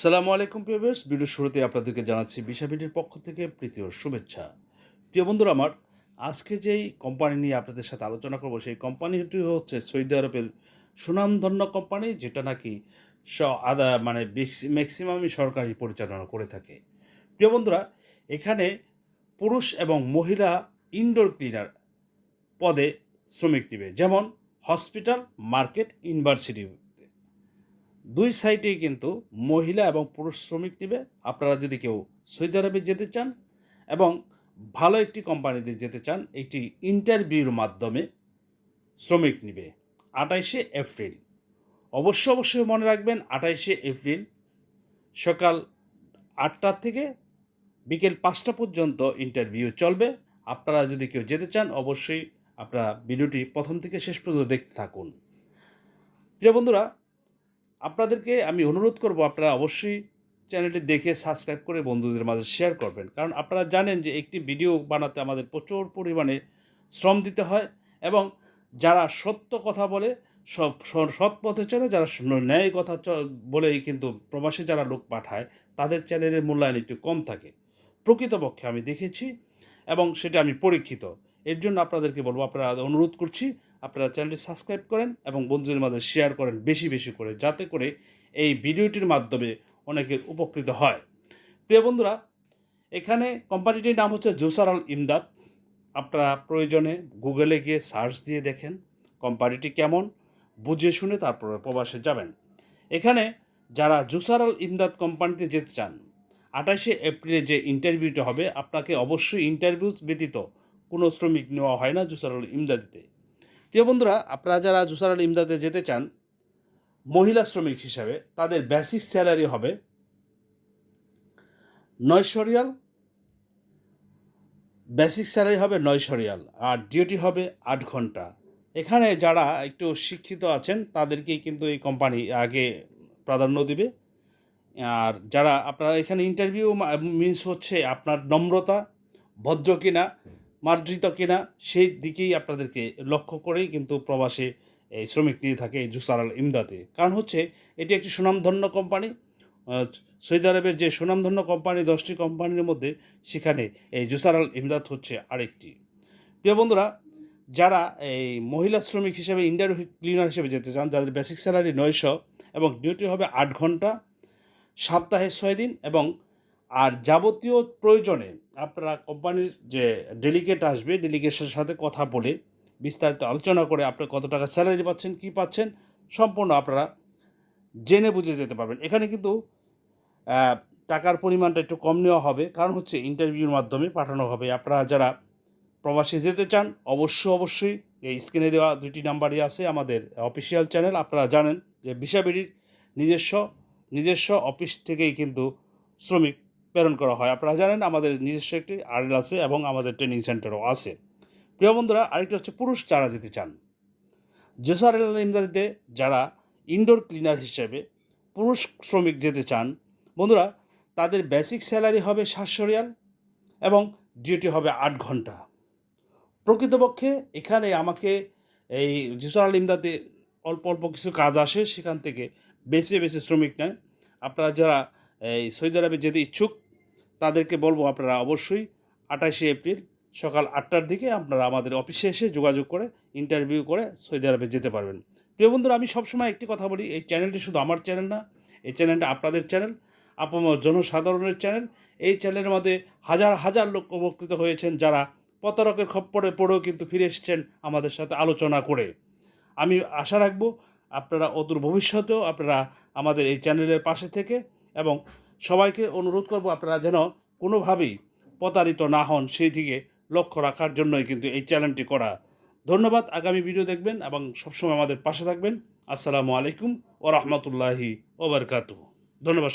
আসসালামু আলাইকুম প্রিয়বেশ ভিডিওর শুরুতে আপনাদেরকে জানাচ্ছি বিশাবিটির পক্ষ থেকে প্রীতীয় শুভেচ্ছা। প্রিয় বন্ধুরা, আমার আজকে যেই কোম্পানি নিয়ে আপনাদের সাথে আলোচনা করব, সেই কোম্পানিটি হচ্ছে সৌদি আরবের সুনামধন্য কোম্পানি যেটা নাকি স, আদা মানে ম্যাক্সিমামই সরকারি পরিচালনা করে থাকে। প্রিয় বন্ধুরা, এখানে পুরুষ এবং মহিলা ইনডোর ক্লিনার পদে শ্রমিক নেবে যেমন হসপিটাল মার্কেট ইউনিভার্সিটি দুই সাইডেই কিন্তু মহিলা এবং পুরুষ শ্রমিক নেবে। আপনারা যদি কেউ সৌদি আরবে যেতে চান এবং ভালো একটি কোম্পানিতে যেতে চান, একটি ইন্টারভিউর মাধ্যমে শ্রমিক নেবে আটাইশে এপ্রিল। অবশ্য অবশ্যই মনে রাখবেন আটাইশে এপ্রিল সকাল আটটা থেকে বিকেল পাঁচটা পর্যন্ত ইন্টারভিউ চলবে। আপনারা যদি কেউ যেতে চান, অবশ্যই আপনারা ভিডিওটি প্রথম থেকে শেষ পর্যন্ত দেখতে থাকুন। প্রিয় বন্ধুরা আপনাদেরকে আমি অনুরোধ করব, আপনারা অবশ্যই চ্যানেলটি দেখে সাবস্ক্রাইব করে বন্ধুদের মাঝে শেয়ার করবেন। কারণ আপনারা জানেন যে একটি ভিডিও বানাতে আমাদের প্রচুর পরিমাণে শ্রম দিতে হয় এবং যারা সত্য কথা বলে, সব সৎ পথে চলে, যারা ন্যায় কথা বলেই কিন্তু প্রবাসী যারা লোক পাঠায়, তাদের চ্যানেলের মূল্যায়ন একটু কম থাকে। প্রকৃতপক্ষে আমি দেখেছি এবং সেটা আমি পরীক্ষিত। এর জন্য আপনাদেরকে বলব, আপনারা অনুরোধ করছি আপনারা চ্যানেলটি সাবস্ক্রাইব করেন এবং বন্ধুদের মাঝে শেয়ার করেন বেশি বেশি করে, যাতে করে এই ভিডিওটির মাধ্যমে অনেকের উপকৃত হয়। প্রিয় বন্ধুরা, এখানে কোম্পানিটির নাম হচ্ছে জুসার আল ইমদাদ। আপনারা প্রয়োজনে গুগলে গিয়ে সার্চ দিয়ে দেখেন কোম্পানিটি কেমন, বুঝে শুনে তারপরে প্রবাসে যাবেন। এখানে যারা জুসার আল ইমদাদ কোম্পানিতে যেতে চান, আঠাশে এপ্রিলে যে ইন্টারভিউটা হবে, আপনাকে অবশ্যই ইন্টারভিউ ব্যতীত কোনো শ্রমিক নেওয়া হয় না জুসার আল ইমদাদিতে। প্রিয় বন্ধুরা, আপনারা যারা জুসার আল ইমদাদে যেতে চান, মহিলা শ্রমিক হিসাবে তাদের বেসিক স্যালারি হবে নয়শো রিয়াল বেসিক স্যালারি হবে নয়শো রিয়াল, আর ডিউটি হবে আট ঘণ্টা। এখানে যারা একটু শিক্ষিত আছেন, তাদেরকেই কিন্তু এই কোম্পানি আগে প্রাধান্য দিবে। আর যারা, আপনারা এখানে ইন্টারভিউ মিনস হচ্ছে আপনার নম্রতা, ভদ্র কিনা মার্জিত কিনা, সেই দিকেই আপনাদেরকে লক্ষ্য করেই কিন্তু প্রবাসে এই শ্রমিক নিয়ে থাকে এই জুসার আল ইমদাতে কারণ হচ্ছে, এটি একটি সুনামধন্য কোম্পানি। সৌদি আরবের যে সুনামধন্য কোম্পানি, দশটি কোম্পানির মধ্যে সেখানে এই জুসার আল ইমদাদ হচ্ছে আরেকটি। প্রিয় বন্ধুরা, যারা এই মহিলা শ্রমিক হিসেবে, ইন্ডিয়ার ক্লিনার হিসেবে যেতে চান, যাদের বেসিক স্যালারি নয়শো এবং ডিউটি হবে আট ঘণ্টা, সপ্তাহে ছয় দিন এবং আর যাবতীয় প্রয়োজনে আপনারা কোম্পানির যে ডেলিগেট আসবে ডেলিগেটের সাথে কথা বলে বিস্তারিত আলোচনা করে আপনি কত টাকা স্যালারি পাচ্ছেন, কি পাচ্ছেন, সম্পূর্ণ আপনারা জেনে বুঝে যেতে পারবেন। এখানে কিন্তু টাকার পরিমাণটা একটু কম নেওয়া হবে। কারণ হচ্ছে ইন্টারভিউর মাধ্যমে পাঠানো হবে। আপনারা যারা প্রবাসী যেতে চান অবশ্য অবশ্যই এই স্ক্রিনে দেওয়া দুইটি নাম্বারই আছে আমাদের অফিসিয়াল চ্যানেল আপনারা জানেন যে বিশাবিড়ির নিজস্ব নিজস্ব অফিস থেকেই কিন্তু শ্রমিক প্রেরণ করা হয়। আপনারা জানেন আমাদের নিজস্ব একটি আরএল আছে এবং আমাদের ট্রেনিং সেন্টারও আছে। প্রিয় বন্ধুরা, আরেকটি হচ্ছে পুরুষ যারা যেতে চান। জেসার ইমদারিতে যারা ইনডোর ক্লিনার হিসেবে পুরুষ শ্রমিক যেতে চান, বন্ধুরা, তাদের বেসিক স্যালারি হবে সাতশো রিয়াল এবং ডিউটি হবে আট ঘণ্টা। প্রকৃতপক্ষে এখানে আমাকে এই জিসর আল ইমদাতে অল্প অল্প কিছু কাজ আসে, সেখান থেকে বেছে বেছে শ্রমিক নেয়। আপনারা যারা এই সৌদি আরবে যেতে ইচ্ছুক, তাদেরকে বলব আপনারা অবশ্যই আঠাশে এপ্রিল সকাল আটটার দিকে আপনারা আমাদের অফিসে এসে যোগাযোগ করে ইন্টারভিউ করে সৌদি আরবে যেতে পারবেন। প্রিয় বন্ধুরা, আমি সবসময় একটি কথা বলি, এই চ্যানেলটি শুধু আমার চ্যানেল না, এই চ্যানেলটা আপনাদের চ্যানেল আপনার জনসাধারণের চ্যানেল এই চ্যানেলের মধ্যে হাজার হাজার লোক উপকৃত হয়েছেন যারা প্রতারকের খপ্পরে পড়েও কিন্তু ফিরে এসেছেন আমাদের সাথে আলোচনা করে। আমি আশা রাখব আপনারা অদূর ভবিষ্যতেও আপনারা আমাদের এই চ্যানেলের পাশে থেকে এবং সবাইকে অনুরোধ করব আপনারা যেন কোনোভাবেই প্রতারিত না হন সেই দিকে লক্ষ্য রাখার জন্যই কিন্তু এই চ্যানেলটি করা। ধন্যবাদ, আগামী ভিডিও দেখবেন এবং সবসময় আমাদের পাশে থাকবেন। আসসালামু আলাইকুম ও রহমতুল্লাহি ওবরকাতু ধন্যবাদ